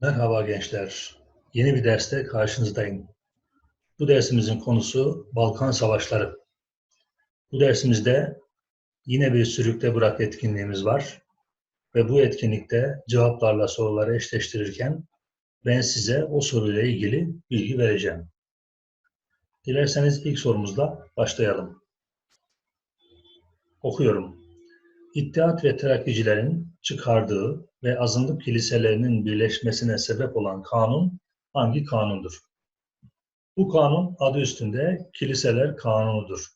Merhaba gençler. Yeni bir derste karşınızdayım. Bu dersimizin konusu Balkan Savaşları. Bu dersimizde yine bir sürükle bırak etkinliğimiz var. Ve bu etkinlikte cevaplarla soruları eşleştirirken ben size o soruyla ilgili bilgi vereceğim. Dilerseniz ilk sorumuzla başlayalım. Okuyorum. İttihat ve Terakkicilerin çıkardığı ve azınlık kiliselerinin birleşmesine sebep olan kanun hangi kanundur? Bu kanun adı üstünde Kiliseler Kanunu'dur.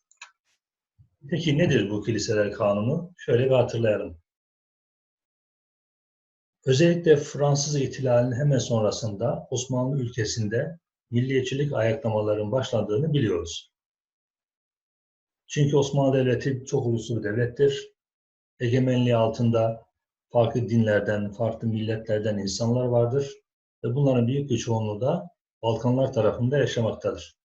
Peki nedir bu Kiliseler Kanunu? Şöyle bir hatırlayalım. Özellikle Fransız İhtilali'nin hemen sonrasında Osmanlı ülkesinde milliyetçilik ayaklamaların başladığını biliyoruz. Çünkü Osmanlı Devleti çok uluslu bir devlettir. Egemenliği altında farklı dinlerden, farklı milletlerden insanlar vardır ve bunların büyük bir çoğunluğu da Balkanlar tarafında yaşamaktadır.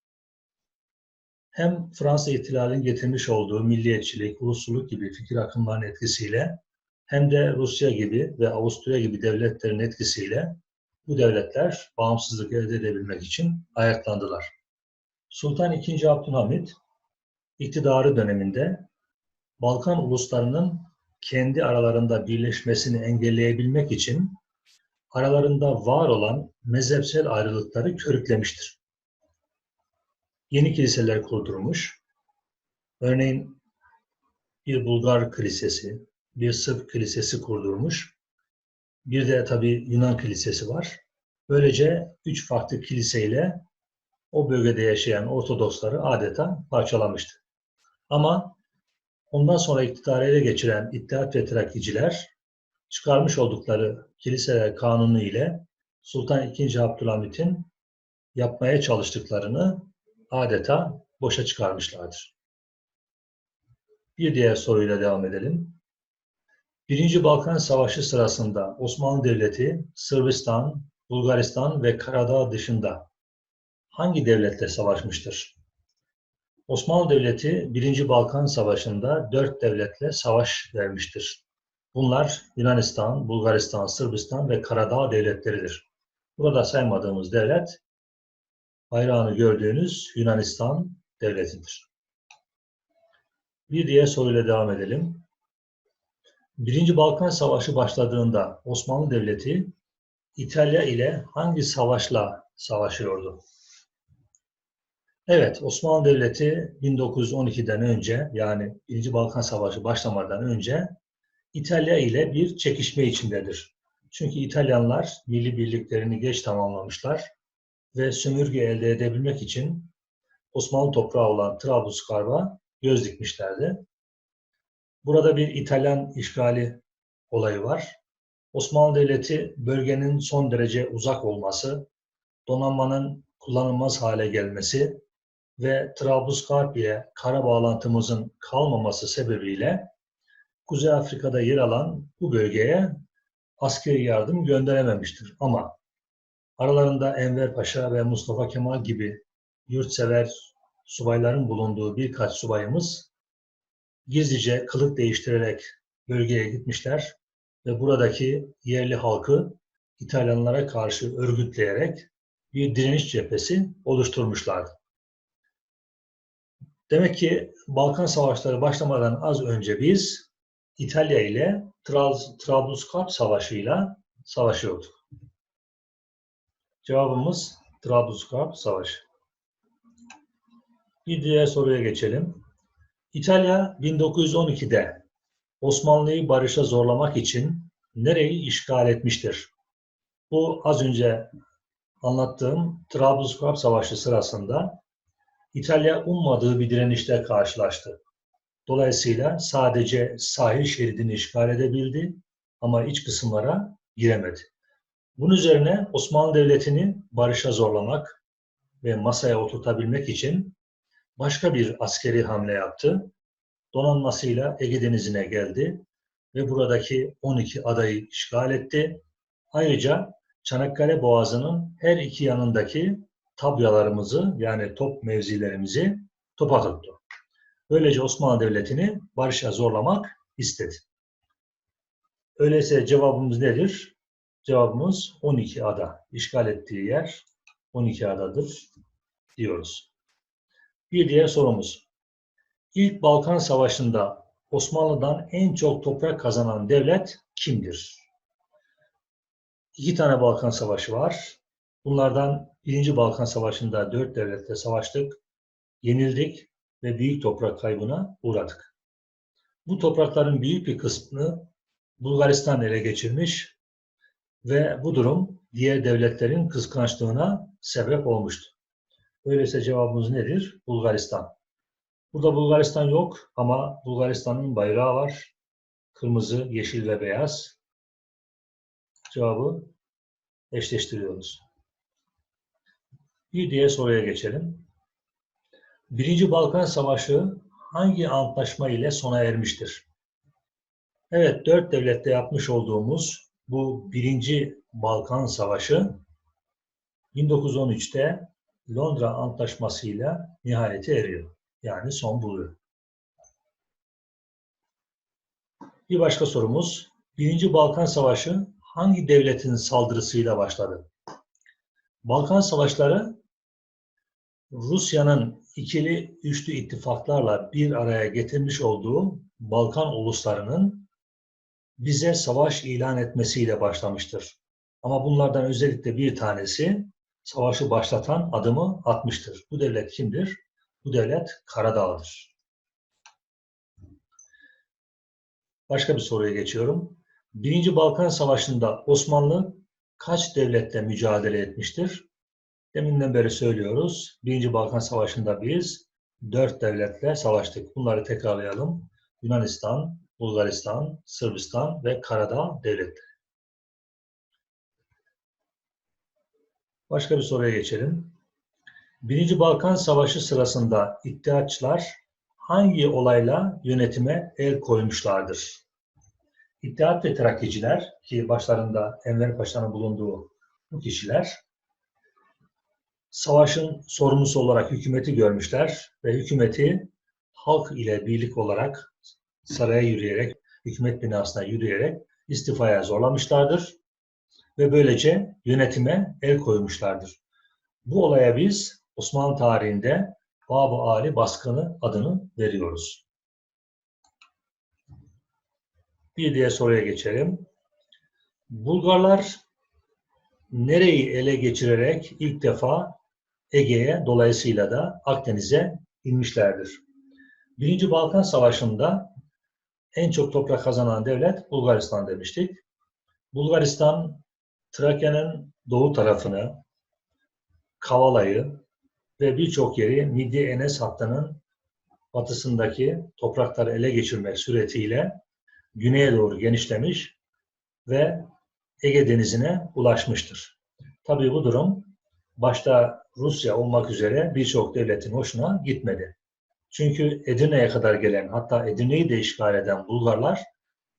Hem Fransa ihtilalinin getirmiş olduğu milliyetçilik, ulusuluk gibi fikir akımlarının etkisiyle hem de Rusya gibi ve Avusturya gibi devletlerin etkisiyle bu devletler bağımsızlık elde edebilmek için ayaklandılar. Sultan II. Abdülhamit iktidarı döneminde Balkan uluslarının kendi aralarında birleşmesini engelleyebilmek için aralarında var olan mezhepsel ayrılıkları körüklemiştir. Yeni kiliseler kurdurmuş. Örneğin bir Bulgar kilisesi, bir Sırp kilisesi kurdurmuş. Bir de tabii Yunan kilisesi var. Böylece üç farklı kiliseyle o bölgede yaşayan Ortodoksları adeta parçalamıştı. Ama ondan sonra iktidarı ele geçiren İttihat ve Terakkiciler çıkarmış oldukları kiliseler kanunu ile Sultan II. Abdülhamit'in yapmaya çalıştıklarını adeta boşa çıkarmışlardır. Bir diğer soruyla devam edelim. Birinci Balkan Savaşı sırasında Osmanlı Devleti Sırbistan, Bulgaristan ve Karadağ dışında hangi devletle savaşmıştır? Osmanlı Devleti Birinci Balkan Savaşı'nda dört devletle savaş vermiştir. Bunlar Yunanistan, Bulgaristan, Sırbistan ve Karadağ devletleridir. Burada saymadığımız devlet bayrağını gördüğünüz Yunanistan devletidir. Bir diğer soruyla devam edelim. Birinci Balkan Savaşı başladığında Osmanlı Devleti İtalya ile hangi savaşla savaşıyordu? Evet, Osmanlı Devleti 1912'den önce yani Birinci Balkan Savaşı başlamadan önce İtalya ile bir çekişme içindedir. Çünkü İtalyanlar milli birliklerini geç tamamlamışlar ve sömürge elde edebilmek için Osmanlı toprağı olan Trablusgarp'a göz dikmişlerdi. Burada bir İtalyan işgali olayı var. Osmanlı Devleti bölgenin son derece uzak olması, donanmanın kullanılmaz hale gelmesi ve Trablusgarp ile kara bağlantımızın kalmaması sebebiyle Kuzey Afrika'da yer alan bu bölgeye askeri yardım gönderememiştir. Ama aralarında Enver Paşa ve Mustafa Kemal gibi yurtsever subayların bulunduğu birkaç subayımız gizlice kılık değiştirerek bölgeye gitmişler ve buradaki yerli halkı İtalyanlara karşı örgütleyerek bir direniş cephesi oluşturmuşlardı. Demek ki Balkan Savaşları başlamadan az önce biz İtalya ile Trablusgarp Savaşı'yla savaşıyorduk. Cevabımız Trablusgarp Savaşı. Bir diğer soruya geçelim. İtalya 1912'de Osmanlı'yı barışa zorlamak için nereyi işgal etmiştir? Bu az önce anlattığım Trablusgarp Savaşı sırasında İtalya ummadığı bir direnişle karşılaştı. Dolayısıyla sadece sahil şeridini işgal edebildi ama iç kısımlara giremedi. Bunun üzerine Osmanlı Devleti'ni barışa zorlamak ve masaya oturtabilmek için başka bir askeri hamle yaptı. Donanmasıyla Ege Denizi'ne geldi ve buradaki 12 adayı işgal etti. Ayrıca Çanakkale Boğazı'nın her iki yanındaki tabyalarımızı yani top mevzilerimizi topa tuttu. Böylece Osmanlı Devleti'ni barışa zorlamak istedi. Öyleyse cevabımız nedir? Cevabımız 12 ada. İşgal ettiği yer 12 adadır diyoruz. Bir diğer sorumuz. İlk Balkan Savaşı'nda Osmanlı'dan en çok toprak kazanan devlet kimdir? İki tane Balkan Savaşı var. Bunlardan birinci Balkan Savaşı'nda dört devletle savaştık, yenildik ve büyük toprak kaybına uğradık. Bu toprakların büyük bir kısmını Bulgaristan ele geçirmiş ve bu durum diğer devletlerin kıskançlığına sebep olmuştu. Öyleyse cevabımız nedir? Bulgaristan. Burada Bulgaristan yok ama Bulgaristan'ın bayrağı var. Kırmızı, yeşil ve beyaz. Cevabı eşleştiriyoruz. Bir diğer soruya geçelim. Birinci Balkan Savaşı hangi antlaşma ile sona ermiştir? Evet, dört devlette yapmış olduğumuz bu birinci Balkan Savaşı 1913'te Londra Antlaşması ile nihayete eriyor. Yani son buluyor. Bir başka sorumuz. Birinci Balkan Savaşı hangi devletin saldırısıyla başladı? Balkan Savaşları Rusya'nın ikili üçlü ittifaklarla bir araya getirmiş olduğu Balkan uluslarının bize savaş ilan etmesiyle başlamıştır. Ama bunlardan özellikle bir tanesi savaşı başlatan adımı atmıştır. Bu devlet kimdir? Bu devlet Karadağ'dır. Başka bir soruya geçiyorum. Birinci Balkan Savaşı'nda Osmanlı kaç devletle mücadele etmiştir? Deminden beri söylüyoruz. Birinci Balkan Savaşı'nda biz dört devletle savaştık. Bunları tekrarlayalım. Yunanistan, Bulgaristan, Sırbistan ve Karadağ devletleri. Başka bir soruya geçelim. Birinci Balkan Savaşı sırasında İttihatçılar hangi olayla yönetime el koymuşlardır? İttihat ve Terakkiciler ki başlarında Enver Paşa'nın bulunduğu bu kişiler savaşın sorumlusu olarak hükümeti görmüşler ve hükümeti halk ile birlik olarak saraya yürüyerek, hükümet binasına yürüyerek istifaya zorlamışlardır ve böylece yönetime el koymuşlardır. Bu olaya biz Osmanlı tarihinde Bab-ı Ali baskını adını veriyoruz. Bir diğer soruya geçelim. Bulgarlar nereyi ele geçirerek ilk defa Ege'ye dolayısıyla da Akdeniz'e inmişlerdir? Birinci Balkan Savaşı'nda en çok toprak kazanan devlet Bulgaristan demiştik. Bulgaristan Trakya'nın doğu tarafını, Kavala'yı ve birçok yeri Midye Enes hattının batısındaki toprakları ele geçirmek suretiyle güneye doğru genişlemiş ve Ege Denizi'ne ulaşmıştır. Tabii bu durum başta Rusya olmak üzere birçok devletin hoşuna gitmedi. Çünkü Edirne'ye kadar gelen hatta Edirne'yi de işgal eden Bulgarlar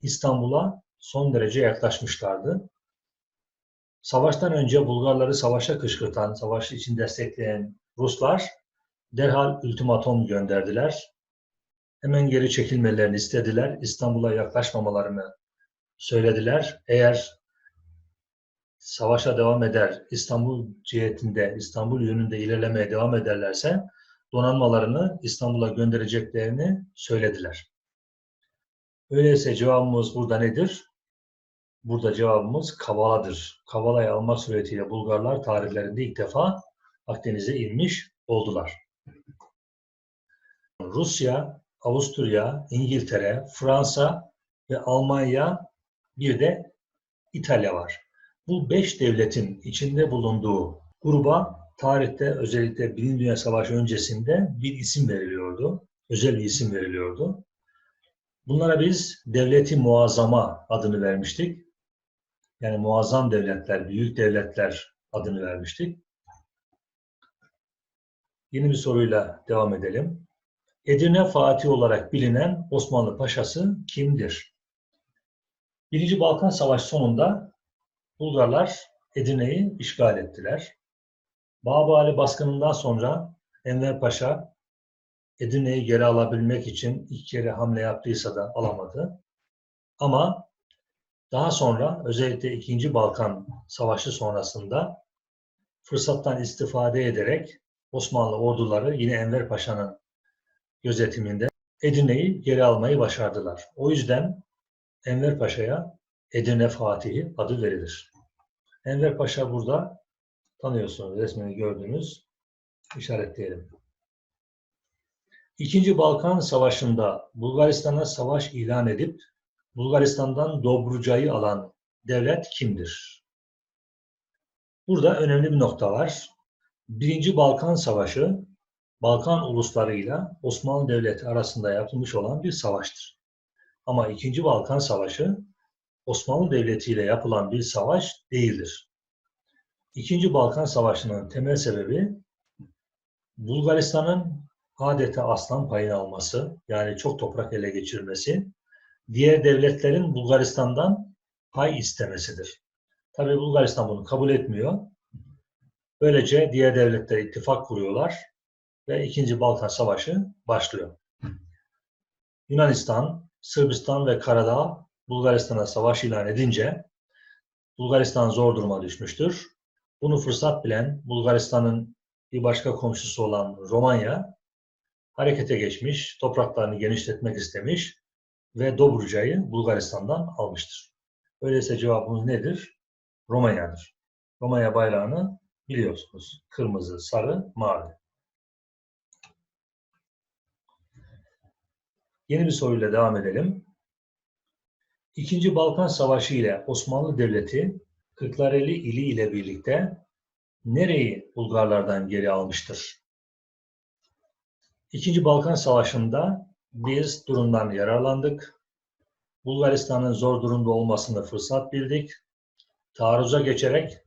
İstanbul'a son derece yaklaşmışlardı. Savaştan önce Bulgarları savaşa kışkırtan, savaş için destekleyen Ruslar derhal ultimatom gönderdiler. Hemen geri çekilmelerini istediler. İstanbul'a yaklaşmamalarını söylediler. Eğer savaşa devam eder, İstanbul cihetinde, İstanbul yönünde ilerlemeye devam ederlerse donanmalarını İstanbul'a göndereceklerini söylediler. Öyleyse cevabımız burada nedir? Burada cevabımız Kavala'dır. Kavala'yı almak suretiyle Bulgarlar tarihlerinde ilk defa Akdeniz'e inmiş oldular. Rusya, Avusturya, İngiltere, Fransa ve Almanya bir de İtalya var. Bu beş devletin içinde bulunduğu gruba tarihte özellikle Birinci Dünya Savaşı öncesinde bir isim veriliyordu. Özel bir isim veriliyordu. Bunlara biz devleti muazzama adını vermiştik. Yani muazzam devletler, büyük devletler adını vermiştik. Yeni bir soruyla devam edelim. Edirne Fatih olarak bilinen Osmanlı Paşası kimdir? Birinci Balkan Savaşı sonunda Bulgarlar Edirne'yi işgal ettiler. Babali baskınından sonra Enver Paşa Edirne'yi geri alabilmek için ilk kere hamle yaptıysa da alamadı. Ama Daha sonra özellikle 2. Balkan Savaşı sonrasında fırsattan istifade ederek Osmanlı orduları yine Enver Paşa'nın gözetiminde Edirne'yi geri almayı başardılar. O yüzden Enver Paşa'ya Edirne Fatihi adı verilir. Enver Paşa burada tanıyorsunuz resmini gördüğünüz işaretleyelim. İkinci Balkan Savaşı'nda Bulgaristan'a savaş ilan edip Bulgaristan'dan Dobruca'yı alan devlet kimdir? Burada önemli bir nokta var. Birinci Balkan Savaşı Balkan uluslarıyla Osmanlı Devleti arasında yapılmış olan bir savaştır. Ama İkinci Balkan Savaşı Osmanlı Devleti ile yapılan bir savaş değildir. İkinci Balkan Savaşı'nın temel sebebi Bulgaristan'ın adeta aslan payını alması, yani çok toprak ele geçirmesi, diğer devletlerin Bulgaristan'dan pay istemesidir. Tabi Bulgaristan bunu kabul etmiyor. Böylece diğer devletler ittifak kuruyorlar ve İkinci Balkan Savaşı başlıyor. Yunanistan, Sırbistan ve Karadağ Bulgaristan'a savaş ilan edince Bulgaristan zor duruma düşmüştür. Bunu fırsat bilen Bulgaristan'ın bir başka komşusu olan Romanya harekete geçmiş, topraklarını genişletmek istemiş ve Dobruca'yı Bulgaristan'dan almıştır. Öyleyse cevabımız nedir? Romanya'dır. Romanya bayrağını biliyorsunuz. Kırmızı, sarı, mavi. Yeni bir soruyla devam edelim. İkinci Balkan Savaşı ile Osmanlı Devleti Kırklareli ili ile birlikte nereyi Bulgarlardan geri almıştır? İkinci Balkan Savaşı'nda biz durumdan yararlandık. Bulgaristan'ın zor durumda olmasını fırsat bildik. Taarruza geçerek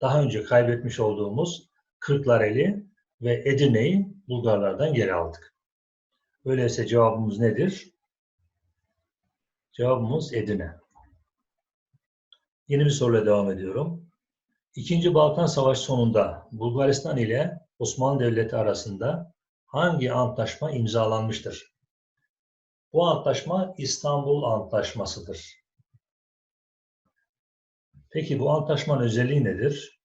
daha önce kaybetmiş olduğumuz Kırklareli ve Edirne'yi Bulgarlardan geri aldık. Öyleyse cevabımız nedir? Cevabımız Edirne. Yeni bir soruyla devam ediyorum. İkinci Balkan Savaşı sonunda Bulgaristan ile Osmanlı Devleti arasında hangi antlaşma imzalanmıştır? Bu antlaşma İstanbul Antlaşması'dır. Peki bu antlaşmanın özelliği nedir?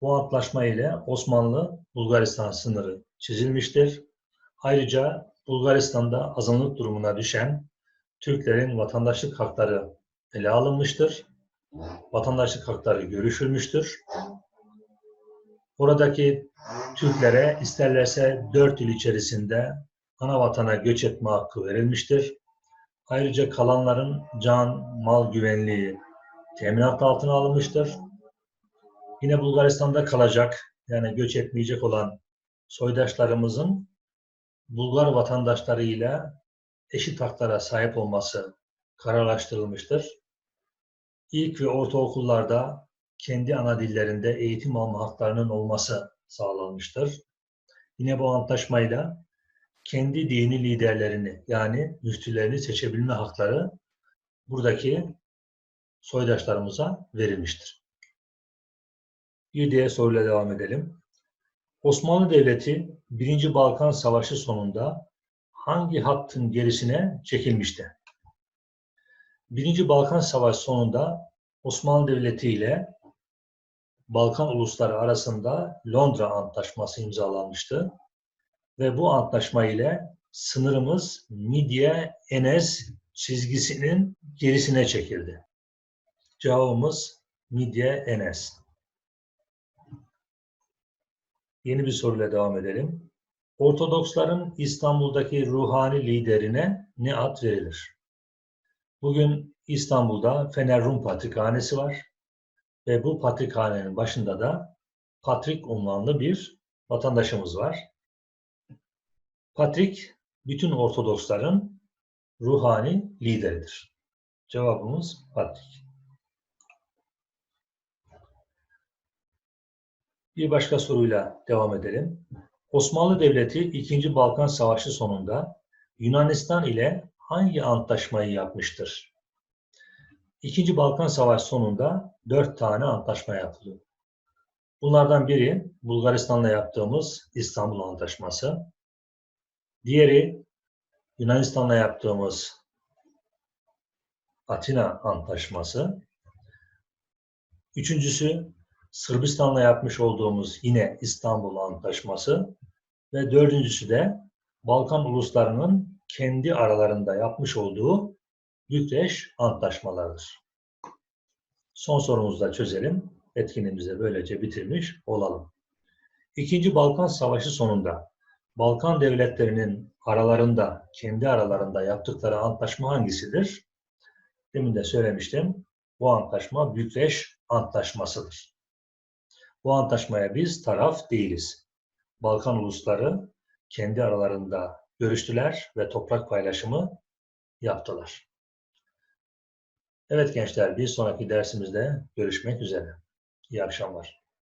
Bu antlaşma ile Osmanlı-Bulgaristan sınırı çizilmiştir. Ayrıca Bulgaristan'da azınlık durumuna düşen Türklerin vatandaşlık hakları ele alınmıştır. Vatandaşlık hakları görüşülmüştür. Buradaki Türklere isterlerse dört yıl içerisinde ana vatana göç etme hakkı verilmiştir. Ayrıca kalanların can, mal güvenliği teminat altına alınmıştır. Yine Bulgaristan'da kalacak, yani göç etmeyecek olan soydaşlarımızın Bulgar vatandaşlarıyla eşit haklara sahip olması kararlaştırılmıştır. İlk ve ortaokullarda kendi ana dillerinde eğitim alma haklarının olması sağlanmıştır. Yine bu antlaşmayla kendi dini liderlerini yani müftülerini seçebilme hakları buradaki soydaşlarımıza verilmiştir. Bir diğer soruyla devam edelim. Osmanlı Devleti 1. Balkan Savaşı sonunda hangi hattın gerisine çekilmişti? Birinci Balkan Savaşı sonunda Osmanlı Devleti ile Balkan ulusları arasında Londra Antlaşması imzalanmıştı. Ve bu antlaşma ile sınırımız Midye Enes çizgisinin gerisine çekildi. Cevabımız Midye Enes. Yeni bir soruyla devam edelim. Ortodoksların İstanbul'daki ruhani liderine ne ad verilir? Bugün İstanbul'da Fener Rum Patrikhanesi var ve bu patrikhanenin başında da Patrik unvanlı bir vatandaşımız var. Patrik, bütün Ortodoksların ruhani lideridir. Cevabımız Patrik. Bir başka soruyla devam edelim. Osmanlı Devleti 2. Balkan Savaşı sonunda Yunanistan ile hangi antlaşmayı yapmıştır? İkinci Balkan Savaşı sonunda dört tane antlaşma yapıldı. Bunlardan biri Bulgaristan'la yaptığımız İstanbul Antlaşması. Diğeri Yunanistan'la yaptığımız Atina Antlaşması. Üçüncüsü Sırbistan'la yapmış olduğumuz yine İstanbul Antlaşması. Ve dördüncüsü de Balkan uluslarının kendi aralarında yapmış olduğu Bükreş Antlaşmalarıdır. Son sorumuzu da çözelim. Etkinliğimizi böylece bitirmiş olalım. İkinci Balkan Savaşı sonunda Balkan devletlerinin aralarında, kendi aralarında yaptıkları antlaşma hangisidir? Demin de söylemiştim. Bu antlaşma Bükreş Antlaşması'dır. Bu antlaşmaya biz taraf değiliz. Balkan ulusları kendi aralarında görüştüler ve toprak paylaşımı yaptılar. Evet gençler, bir sonraki dersimizde görüşmek üzere. İyi akşamlar.